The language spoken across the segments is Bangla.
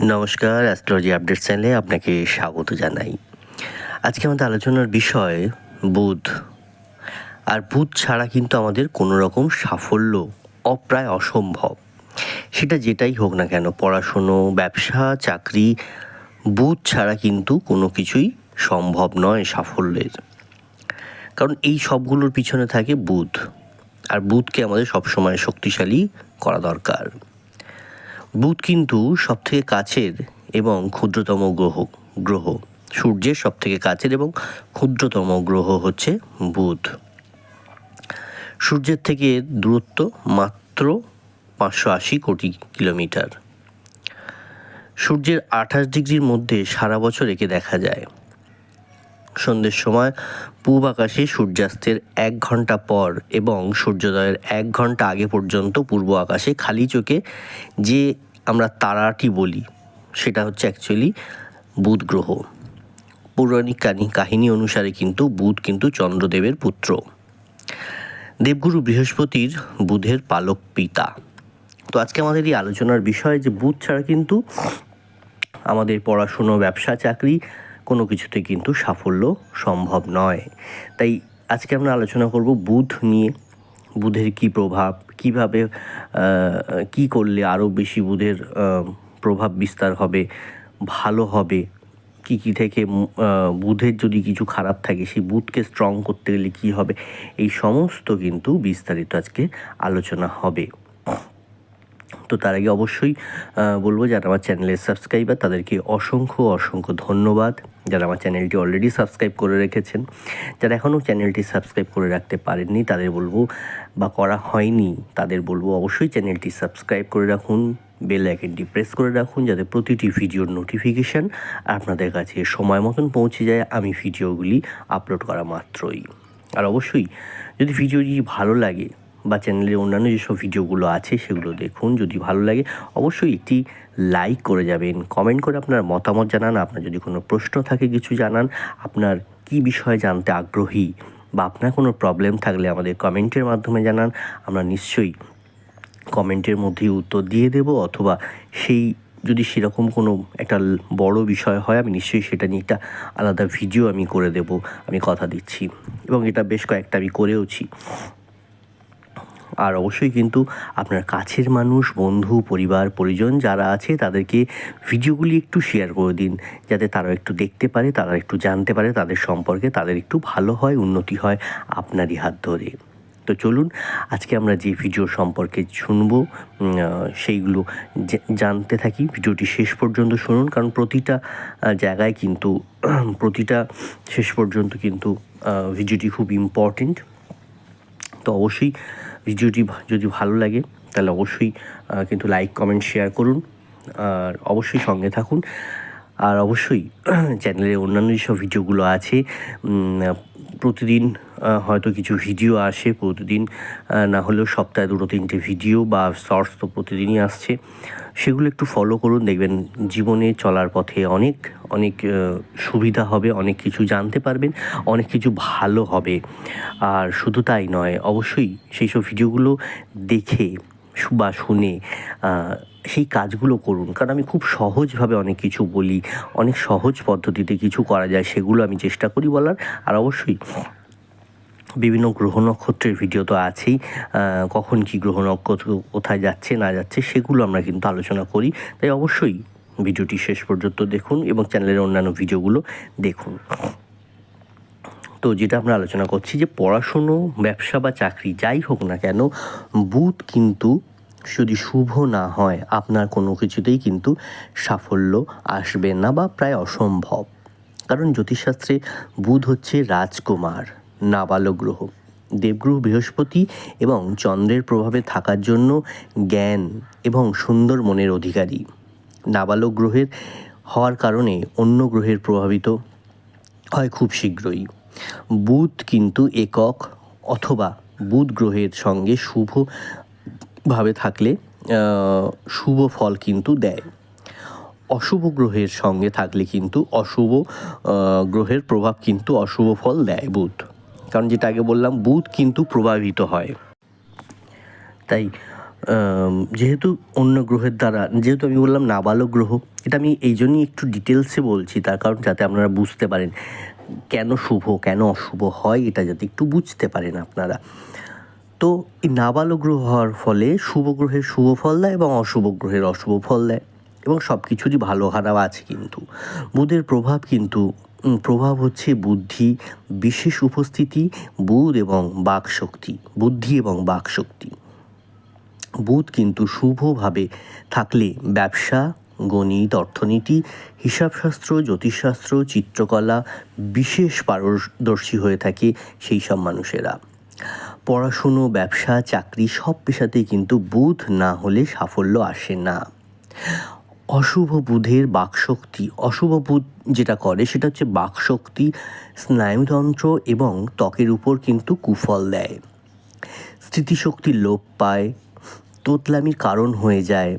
নমস্কার অ্যাস্ট্রোলজি আপডেট চ্যানেলে আপনাকে স্বাগত জানাই। আজকে আমাদের আলোচনার বিষয় বুধ। আর বুধ ছাড়া কিন্তু আমাদের কোনো রকম সাফল্য অপ্রায় অসম্ভব। সেটা যেটাই হোক না কেন, পড়াশুনো, ব্যবসা, চাকরি, বুধ ছাড়া কিন্তু কোনো কিছুই সম্ভব নয় সাফল্যের। কারণ এই সবগুলোর পিছনে থাকে বুধ। আর বুধকে আমাদের সবসময় শক্তিশালী করা দরকার। বুধ কিন্তু সবথেকে কাছের এবং ক্ষুদ্রতম গ্রহ গ্রহ। সূর্যের সবথেকে কাছের এবং ক্ষুদ্রতম গ্রহ হচ্ছে বুধ। সূর্যের থেকে দূরত্ব মাত্র পাঁচশো আশি কোটি কিলোমিটার। সূর্যের আঠাশ ডিগ্রির মধ্যে সারা বছর একে দেখা যায়। সন্ধ্যের সময় পূব আকাশে সূর্যাস্তের এক ঘণ্টা পর এবং সূর্যোদয়ের এক ঘণ্টা আগে পর্যন্ত পূর্ব আকাশে খালি চোখে যে আমরা তারাটি বলি, সেটা হচ্ছে অ্যাকচুয়ালি বুধ গ্রহ। পৌরাণিক কাহিনী কাহিনী অনুসারে কিন্তু বুধ কিন্তু চন্দ্রদেবের পুত্র। দেবগুরু বৃহস্পতির বুধের পালক পিতা। তো আজকে আমাদের এই আলোচনার বিষয় যে বুধ ছাড়া কিন্তু আমাদের পড়াশুনো, ব্যবসা, চাকরি কোনো কিছুতে কিন্তু সাফল্য সম্ভব নয়। তাই আজকে আমরা আলোচনা করব বুধ নিয়ে। বুধের কি প্রভাব, কীভাবে কি করলে আরও বেশি বুধের প্রভাব বিস্তার হবে, ভালো হবে, কি কি থেকে বুধের যদি কিছু খারাপ থাকে, সেই বুধকে স্ট্রং করতে গেলে কি হবে, এই সমস্ত কিন্তু বিস্তারিত আজকে আলোচনা হবে। তো তার আগে অবশ্যই বলব যারা আমার চ্যানেলের সাবস্ক্রাইবার তাদেরকে অসংখ্য অসংখ্য ধন্যবাদ। যারা আমার চ্যানেলটি অলরেডি সাবস্ক্রাইব করে রেখেছেন, যারা এখনও চ্যানেলটি সাবস্ক্রাইব করে রাখতে পারেননি, তাদের বলব বা করা হয়নি, তাদের বলব অবশ্যই চ্যানেলটি সাবস্ক্রাইব করে রাখুন বেল আইকনটি প্রেস করে রাখুন যাতে প্রতিটি ভিডিওর নোটিফিকেশান আপনাদের কাছে সময় মতন পৌঁছে যায়, আমি ভিডিওগুলি আপলোড করা মাত্রই। আর অবশ্যই যদি ভিডিওটি ভালো লাগে বা চ্যানেলের অন্যান্য যেসব ভিডিওগুলো আছে সেগুলো দেখুন, যদি ভালো লাগে অবশ্যই একটি লাইক করে যাবেন কমেন্ট করে আপনার মতামত জানান, আপনার যদি কোনো প্রশ্ন থাকে কিছু জানান, আপনার কি বিষয়ে জানতে আগ্রহী বা আপনার কোনো প্রবলেম থাকলে আমাদের কমেন্টের মাধ্যমে জানান, আমরা নিশ্চয়ই কমেন্টের মধ্যেই উত্তর দিয়ে দেব অথবা সেই যদি সেরকম কোনো একটা বড় বিষয় হয়, আমি নিশ্চয়ই সেটা নিয়ে একটা আলাদা ভিডিও আমি করে দেব, আমি কথা দিচ্ছি এবং এটা বেশ কয়েকটা আমি করেওছি। আর অবশ্যই কিন্তু আপনার কাছের মানুষ, বন্ধু, পরিবার, পরিজন যারা আছে তাদেরকে ভিডিওগুলি একটু শেয়ার করে দিন। যাতে তারা একটু দেখতে পারে, তারা একটু জানতে পারে তাদের সম্পর্কে, তাদের একটু ভালো হয়, উন্নতি হয় আপনারই হাত ধরে। তো চলুন, আজকে আমরা যে ভিডিও সম্পর্কে শুনব সেইগুলো জানতে থাকি। ভিডিওটি শেষ পর্যন্ত শুনুন, কারণ প্রতিটা জায়গায় কিন্তু, প্রতিটা শেষ পর্যন্ত কিন্তু ভিডিওটি খুব ইম্পর্টেন্ট তো অবশ্যই ভিডিওটি যদি ভালো লাগে, তাহলে অবশ্যই কিন্তু লাইক কমেন্ট শেয়ার করুন। আর অবশ্যই সঙ্গে থাকুন। আর অবশ্যই চ্যানেলে অন্যান্য যেসব ভিডিওগুলো আছে প্রতিদিন হয়তো কিছু ভিডিও আসে প্রতিদিন না হলেও সপ্তাহে দুটো তিনটে ভিডিও বা শর্টস তো প্রতিদিনই আসছে। সেগুলো একটু ফলো করুন, দেখবেন জীবনে চলার পথে অনেক অনেক সুবিধা হবে, অনেক কিছু জানতে পারবেন, অনেক কিছু ভালো হবে। আর শুধু তাই নয়, অবশ্যই সেই সব ভিডিওগুলো দেখে বা শুনে সেই কাজগুলো করুন। কারণ আমি খুব সহজভাবে অনেক কিছু বলি, অনেক সহজ পদ্ধতিতে কিছু করা যায়, সেগুলো আমি চেষ্টা করি বলার। আর অবশ্যই বিভিন্ন গ্রহ নক্ষত্রের ভিডিও তো আছেই। কখন কি গ্রহ নক্ষত্র কোথায় যাচ্ছে, না যাচ্ছে, সেগুলো আমরা কিন্তু আলোচনা করি। তাই অবশ্যই ভিডিওটি শেষ পর্যন্ত দেখুন এবং চ্যানেলের অন্যান্য ভিডিওগুলো দেখুন। তো যেটা আমরা আলোচনা করছি যে পড়াশুনো, ব্যবসা বা চাকরি যাই হোক না কেন, বুধ কিন্তু যদি শুভ না হয়, আপনার কোনো কিছুতেই কিন্তু সাফল্য আসবে না বা প্রায় অসম্ভব। কারণ জ্যোতিষশাস্ত্রে বুধ হচ্ছে রাজকুমার। নাবালক গ্রহ দেবগ্রহ বৃহস্পতি এবং চন্দ্রের প্রভাবে থাকার জন্য জ্ঞান এবং সুন্দর মনের অধিকারী। নাবালক গ্রহের হওয়ার কারণে অন্য গ্রহের প্রভাবিত হয় খুব শীঘ্রই। বুধ কিন্তু একক অথবা বুধ গ্রহের সঙ্গে শুভভাবে থাকলে শুভ ফল কিন্তু দেয়। অশুভ গ্রহের সঙ্গে থাকলে কিন্তু অশুভ গ্রহের প্রভাব কিন্তু অশুভ ফল দেয় বুধ। কারণ যেটা আগে বললাম বুধ কিন্তু প্রভাবিত হয়। তাই যেহেতু অন্য গ্রহের দ্বারা, যেহেতু আমি বললাম নাবালক গ্রহ, এটা আমি এই জন্যই একটু ডিটেলসে বলছি, তার কারণ যাতে আপনারা বুঝতে পারেন কেন শুভ, কেন অশুভ হয়, এটা যাতে একটু বুঝতে পারেন আপনারা। তো এই নাবালক গ্রহ হওয়ার ফলে শুভ গ্রহের শুভ ফল দেয় এবং অশুভ গ্রহের অশুভ ফল দেয়, এবং সব কিছুরই ভালো খারাপ আছে কিন্তু। বুধের প্রভাব কিন্তু প্রভাব হচ্ছে বুদ্ধি, বিশেষ উপস্থিতি, বুধ এবং বাকশক্তি, বুদ্ধি এবং বাকশক্তি। বুধ কিন্তু শুভভাবে থাকলে ব্যবসা, গণিত, অর্থনীতি, হিসাবশাস্ত্র, জ্যোতিষশাস্ত্র, চিত্রকলা বিশেষ পারদর্শী হয়ে থাকে সেই সব মানুষেরা। পড়াশুনো, ব্যবসা, চাকরি সব পেশাতেই কিন্তু বুধ না হলে সাফল্য আসে না। অশুভ বুধের বাকশক্তি, অশুভ বুধ যেটা করে সেটা হচ্ছে বাকশক্তি, স্নায়ুতন্ত্র এবং ত্বকের উপর কিন্তু কুফল দেয়। স্মৃতিশক্তি লোপ পায়, তোতলামির কারণ হয়ে যায়।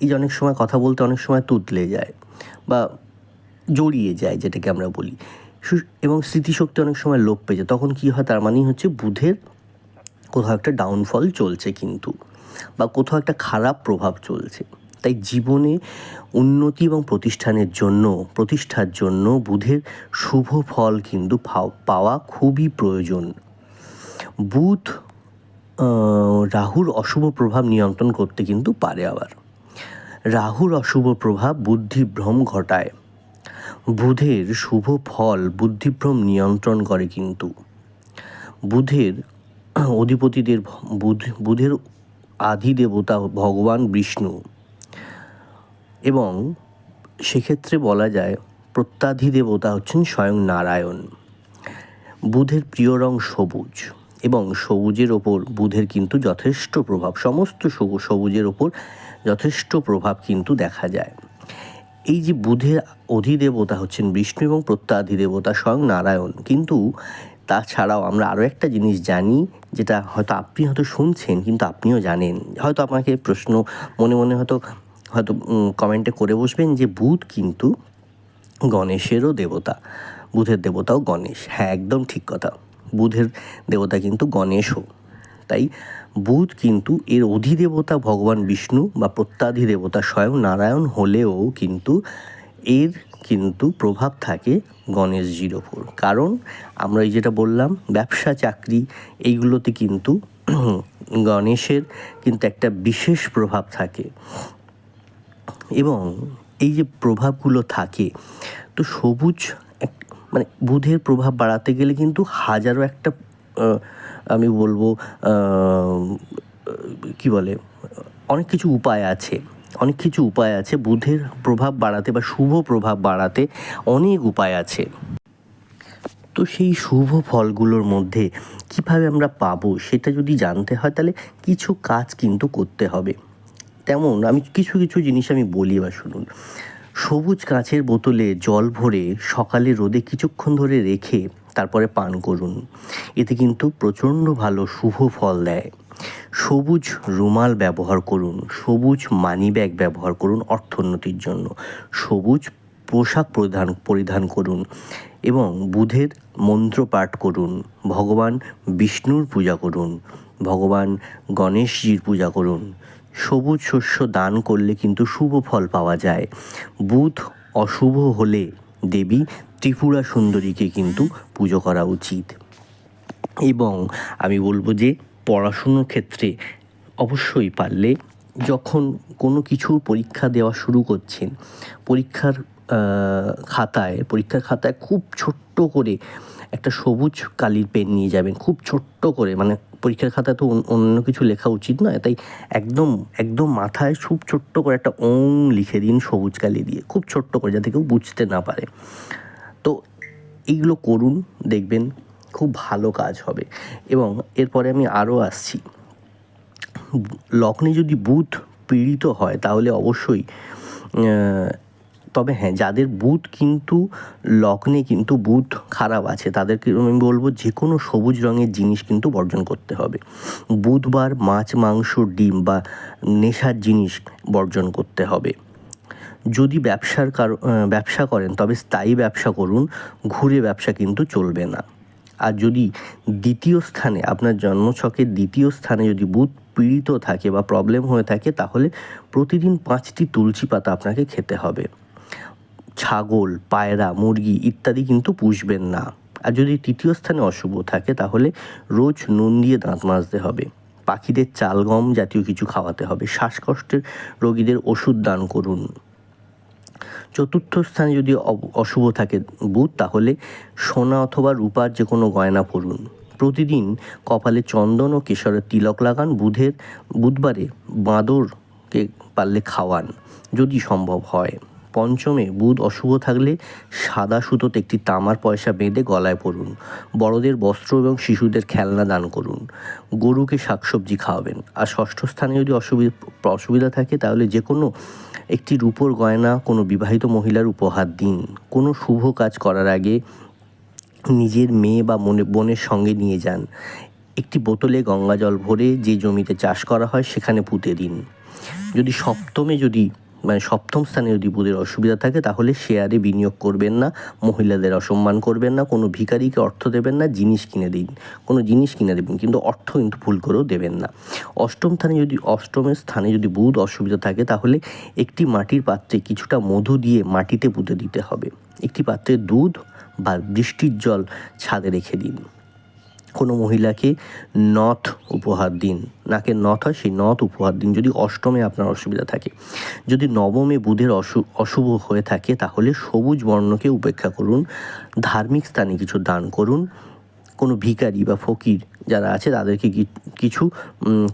এই যে অনেক সময় কথা বলতে অনেক সময় তুতলে যায় বা জড়িয়ে যায় যেটাকে আমরা বলি। এবং স্মৃতিশক্তি অনেক সময় লোপ পেয়ে যায়। তখন কী হয়? তার মানেই হচ্ছে বুধের কোথাও একটা ডাউনফল চলছে কিন্তু বা কোথাও একটা খারাপ প্রভাব চলছে। তাই জীবনে উন্নতি এবং প্রতিষ্ঠানের জন্য, প্রতিষ্ঠার জন্য বুধের শুভ ফল কিন্তু পাওয়া খুবই প্রয়োজন। বুধ রাহুর অশুভ প্রভাব নিয়ন্ত্রণ করতে কিন্তু পারে আবার। রাহুর অশুভ প্রভাব বুদ্ধিভ্রম ঘটায়। বুধের শুভ ফল বুদ্ধিভ্রম নিয়ন্ত্রণ করে কিন্তু। বুধের অধিপতিদের বুধ, বুধের আদি দেবতা ভগবান বিষ্ণু। এবং সেক্ষেত্রে বলা যায় প্রত্যাধি দেবতা হচ্ছেন স্বয়ং নারায়ণ। বুধের প্রিয় রং সবুজ এবং সবুজের ওপর বুধের কিন্তু যথেষ্ট প্রভাব, সমস্ত সবু- সবুজের ওপর যথেষ্ট প্রভাব কিন্তু দেখা যায়। এই যে বুধের অধিদেবতা হচ্ছেন বিষ্ণু এবং প্রত্যাধিদেবতা স্বয়ং নারায়ণ, কিন্তু তাছাড়াও আমরা আরও একটা জিনিস জানি, যেটা হয়তো আপনি হয়তো শুনছেন কিন্তু আপনিও জানেন। হয়তো আপনাকে প্রশ্ন মনে মনে হয়তো হয়তো কমেন্টে করে বসবেন যে বুধ কিন্তু গণেশেরও দেবতা, বুধের দেবতাও গণেশ। হ্যাঁ একদম ঠিক কথা। বুধের দেবতা কিন্তু গণেশও। তাই বুধ কিন্তু এর অধিদেবতা ভগবান বিষ্ণু বা প্রত্যাধিদেবতা স্বয়ং নারায়ণ হলেও কিন্তু এর কিন্তু প্রভাব থাকে গণেশজির ওপর। কারণ আমরা এই যেটা বললাম, ব্যবসা, চাকরি, এইগুলোতে কিন্তু গণেশের কিন্তু একটা বিশেষ প্রভাব থাকে। এবং এই যে প্রভাবগুলো থাকে, তো সবুজ এক মানে বুধের প্রভাব বাড়াতে গেলে কিন্তু হাজারো একটা আমি বলব কি বলে, অনেক কিছু উপায় আছে। অনেক কিছু উপায় আছে বুধের প্রভাব বাড়াতে বা শুভ প্রভাব বাড়াতে অনেক উপায় আছে। তো সেই শুভ ফলগুলোর মধ্যে কীভাবে আমরা পাবো সেটা যদি জানতে হয় তাহলে কিছু কাজ কিন্তু করতে হবে। তেমন, আমি কিছু কিছু জিনিস আমি বলি বা শুনুন। সবুজ কাঁচের বোতলে জল ভরে সকালে রোদে কিছুক্ষণ ধরে রেখে তারপরে পান করুন। এতে কিন্তু প্রচণ্ড ভালো শুভ ফল দেয়। সবুজ রুমাল ব্যবহার করুন, সবুজ মানি ব্যাগ ব্যবহার করুন অর্থোন্নতির জন্য। সবুজ পোশাক পরিধান পরিধান করুন এবং বুধের মন্ত্র পাঠ করুন, ভগবান বিষ্ণুর পূজা করুন, ভগবান গণেশজির পূজা করুন। সবুজ শস্য দান করলে কিন্তু শুভ ফল পাওয়া যায়। বুধ অশুভ হলে দেবী ত্রিপুরা সুন্দরীকে কিন্তু পুজো করা উচিত। এবং আমি বলব যে পড়াশুনোর ক্ষেত্রে অবশ্যই পারলে যখন কোনো কিছুর পরীক্ষা দেওয়া শুরু করছেন, পরীক্ষার খাতায় পরীক্ষার খাতায় খুব ছোট্ট করে একটা সবুজ কালির পেন নিয়ে যাবেন, খুব ছোট্ট করে মানে পরীক্ষার খাতায় তো অন্য- কিছু লেখা উচিত নয়, তাই একদম একদম মাথায় খুব ছোট্ট করে একটা ওং লিখে দিন সবুজ কালি দিয়ে, খুব ছোট্ট করে যাতে কেউ বুঝতে না পারে। তো এইগুলো করুন, দেখবেন খুব ভালো কাজ হবে। এবং এরপরে আমি আরও আসছি। লগ্নে যদি বুধ পীড়িত হয়, তাহলে অবশ্যই তবে হ্যাঁ যাদের বুধ কিন্তু লগ্নে কিন্তু বুধ খারাপ আছে, তাদেরকে আমি বলব যে কোনো সবুজ রঙের জিনিস কিন্তু বর্জন করতে হবে। বুধবার মাছ, মাংস, ডিম বা নেশার জিনিস বর্জন করতে হবে। যদি ব্যবসার কারও ব্যবসা করেন, তবে স্থায়ী ব্যবসা করুন, ঘুরে ব্যবসা কিন্তু চলবে না। আর যদি দ্বিতীয় স্থানে, আপনার জন্মছকের দ্বিতীয় স্থানে যদি বুধ পীড়িত থাকে বা প্রবলেম হয়ে থাকে, তাহলে প্রতিদিন পাঁচটি তুলসী পাতা আপনাকে খেতে হবে। ছাগল, পায়রা, মুরগি ইত্যাদি কিন্তু পুষবেন না। আর যদি তৃতীয় স্থানে অশুভ থাকে, তাহলে রোজ নুন দিয়ে দাঁত মাজতে হবে। পাখিদের চাল গম জাতীয় কিছু খাওয়াতে হবে। শ্বাসকষ্টের রোগীদের ওষুধ দান করুন। চতুর্থ স্থানে যদি অশুভ থাকে বুধ, তাহলে সোনা অথবা রূপার যে কোনো গয়না পরুন। প্রতিদিন কপালে চন্দন ও কেশরের তিলক লাগান। বুধের, বুধবারে বাঁদরকে পারলে খাওয়ান, যদি সম্ভব হয়। পঞ্চমে বুধ অশুভ থাকলে সাদা সুতোতে একটি তামার পয়সা বেঁধে গলায় পরুন বড়দের বস্ত্র এবং শিশুদের খেলনা দান করুন। গরুকে শাকসবজি খাওয়াবেন। আর ষষ্ঠ স্থানে যদি অসুবিধা অসুবিধা থাকে তাহলে যে কোনো একটি রূপোর গয়না কোনো বিবাহিত মহিলার উপহার দিন। কোনো শুভ কাজ করার আগে নিজের মেয়ে বা মনে, বোনের সঙ্গে নিয়ে যান। একটি বোতলে গঙ্গা জল ভরে যে জমিতে চাষ করা হয় সেখানে পুঁতে দিন। যদি সপ্তমে যদি মানে সপ্তম স্থানে যদি বুধের অসুবিধা থাকে, তাহলে শেয়ারে বিনিয়োগ করবেন না, মহিলাদের অসম্মান করবেন না, কোনো ভিখারিকে অর্থ দেবেন না, জিনিস কিনে দিন, কোনো জিনিস কিনে দেবেন, কিন্তু অর্থ কিন্তু ভুল করেও দেবেন না। অষ্টম স্থানে যদি অষ্টমের স্থানে যদি বুধ অসুবিধা থাকে, তাহলে একটি মাটির পাত্রে কিছুটা মধু দিয়ে মাটিতে পুঁতে দিতে হবে। একটি পাত্রে দুধ বা বৃষ্টির জল ছাদে রেখে দিন। কোনো মহিলাকে নথ উপহার দিন। নাকে নথ হয়, সেই নথ উপহার দিন। যদি অষ্টমে আপনার অসুবিধা থাকে, যদি নবমে বুধের অশু অশুভ হয়ে থাকে, তাহলে সবুজ বর্ণকে উপেক্ষা করুন, ধার্মিক স্থানে কিছু দান করুন কোনো ভিখারি বা ফকির যারা আছে, তাদেরকে কিছু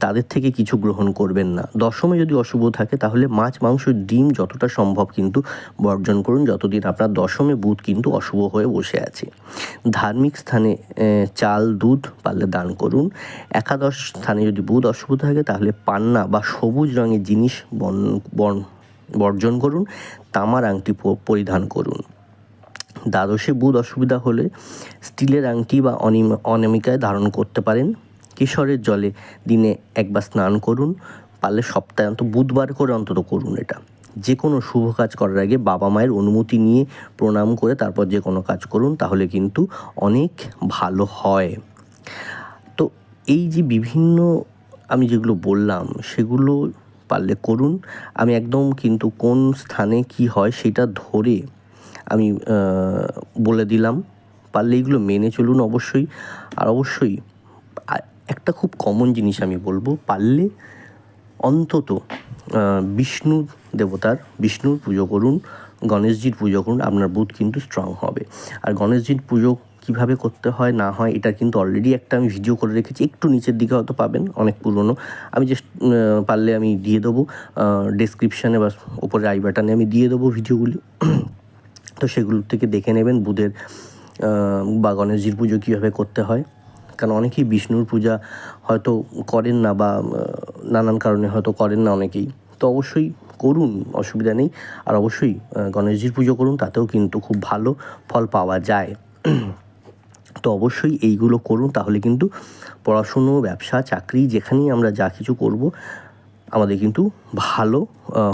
তাদের থেকে কিছু গ্রহণ করবেন না। দশমে যদি অশুভ থাকে, তাহলে মাছ, মাংস, ডিম যতটা সম্ভব কিন্তু বর্জন করুন, যতদিন আপনার দশমে বুধ কিন্তু অশুভ হয়ে বসে আছে। ধার্মিক স্থানে চাল, দুধ পারলে দান করুন। একাদশ স্থানে যদি বুধ অশুভ থাকে, তাহলে পান্না বা সবুজ রঙের জিনিস বর্ণ- বর্ণ- বর্জন করুন। তামার আংটি পরিধান করুন। দ্বাদশে বুধ অসুবিধা হলে স্টিলের আংটি বা অনিম- অনামিকায় ধারণ করতে পারেন। কেশরের জলে দিনে একবার স্নান করুন। পারলে সপ্তাহে অন্তত বুধবার করে অন্তত করুন এটা। যে কোনো শুভ কাজ করার আগে বাবা মায়ের অনুমতি নিয়ে প্রণাম করে তারপর যে কোনো কাজ করুন, তাহলে কিন্তু অনেক ভালো হয়। তো এই যে বিভিন্ন আমি যেগুলো বললাম, সেগুলো পারলে করুন। আমি একদম কিন্তু কোন স্থানে কি হয় সেটা ধরে আমি বলে দিলাম। পারলে এগুলো মেনে চলুন অবশ্যই। আর অবশ্যই একটা খুব কমন জিনিস আমি বলব, পারলে অন্তত বিষ্ণু দেবতার, বিষ্ণুর পুজো করুন, গণেশজির পুজো করুন, আপনার বুধ কিন্তু স্ট্রং হবে। আর গণেশজির পুজো কীভাবে করতে হয়, না হয়, এটা কিন্তু অলরেডি একটা আমি ভিডিও করে রেখেছি, একটু নিচের দিকে হয়তো পাবেন, অনেক পুরনো। আমি জাস্ট পারলে আমি দিয়ে দেবো ডেসক্রিপশানে বা ওপরে আই বাটনে আমি দিয়ে দেবো ভিডিওগুলি তো সেগুলো থেকে দেখে নেবেন বুধের বা গণেশজির পুজো কীভাবে করতে হয়। কারণ অনেকেই বিষ্ণুর পূজা হয়তো করেন না বা নানান কারণে হয়তো করেন না অনেকেই। তো অবশ্যই করুন, অসুবিধা নেই। আর অবশ্যই গণেশজির পুজো করুন, তাতেও কিন্তু খুব ভালো ফল পাওয়া যায়। তো অবশ্যই এইগুলো করুন, তাহলে কিন্তু পড়াশুনো, ব্যবসা, চাকরি, যেখানেই আমরা যা কিছু করব আমাদের কিন্তু ভালো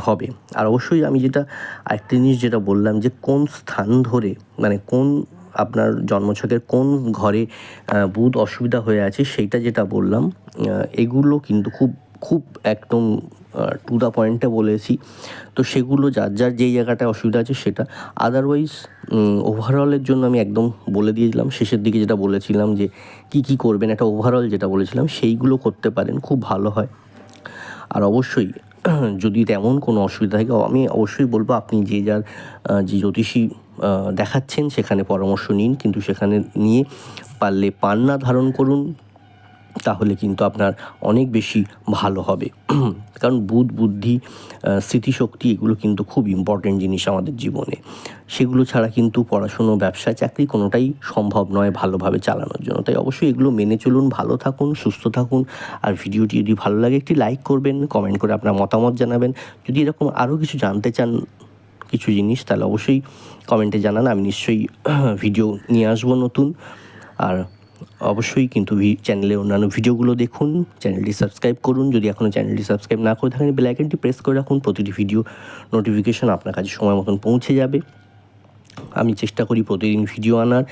হবে। আর অবশ্যই আমি যেটা আরেকটা জিনিস যেটা বললাম যে, কোন স্থান ধরে মানে কোন আপনার জন্মছকের কোন ঘরে বুধ অসুবিধা হয়ে আছে সেইটা যেটা বললাম এগুলো কিন্তু খুব খুব একদম টু দ্য পয়েন্টে বলেছি। তো সেগুলো যার যার যেই জায়গাটায় অসুবিধা আছে সেটা। আদারওয়াইজ ওভারঅলের জন্য আমি একদম বলে দিয়েছিলাম, শেষের দিকে যেটা বলেছিলাম যে, কি কি করবেন, একটা ওভারঅল যেটা বলেছিলাম, সেইগুলো করতে পারেন, খুব ভালো হয়। আর অবশ্যই, যদি তেমন কোনো অসুবিধা থাকে, আমি অবশ্যই বলব আপনি যে যার যে জ্যোতিষী দেখাচ্ছেন, সেখানে পরামর্শ নিন। কিন্তু সেখানে নিয়ে পারলে পান্না ধারণ করুন। তাহলে কিন্তু আপনার অনেক বেশি ভালো হবে। কারণ বুধ, বুদ্ধি স্মৃতিশক্তি এগুলো কিন্তু খুব ইম্পর্টেন্ট জিনিস আমাদের জীবনে। সেগুলো ছাড়া কিন্তু পড়াশুনো, ব্যবসা, চাকরি কোনোটাই সম্ভব নয় ভালোভাবে চালানোর জন্য। তাই অবশ্যই এগুলো মেনে চলুন, ভালো থাকুন, সুস্থ থাকুন। আর ভিডিওটি যদি ভালো লাগে, একটি লাইক করবেন কমেন্ট করে আপনার মতামত জানাবেন। যদি এরকম আরও কিছু জানতে চান কিছু জিনিস, তাহলে অবশ্যই কমেন্টে জানান, আমি নিশ্চয়ই ভিডিও নিয়ে আসব নতুন। আর অবশ্যই কিন্তু চ্যানেলে অন্যান্য ভিডিওগুলো দেখুন চ্যানেলটি সাবস্ক্রাইব করুন। যদি এখনও চ্যানেলটি সাবস্ক্রাইব না করে থাকেন বেল আইকনটি প্রেস করে রাখুন। প্রতিটি ভিডিও নোটিফিকেশন আপনার কাছে সময় মতন পৌঁছে যাবে। আমি চেষ্টা করি প্রতিদিন ভিডিও আনার।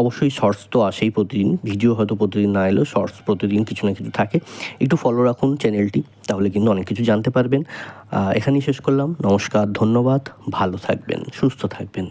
অবশ্যই শর্টস তো আসেই প্রতিদিন। ভিডিও হয়তো প্রতিদিন না এলেও শর্টস প্রতিদিন কিছু না কিছু থাকে। একটু ফলো রাখুন চ্যানেলটি তাহলে কিন্তু অনেক কিছু জানতে পারবেন। এখানেই শেষ করলাম। নমস্কার, ধন্যবাদ। ভালো থাকবেন, সুস্থ থাকবেন।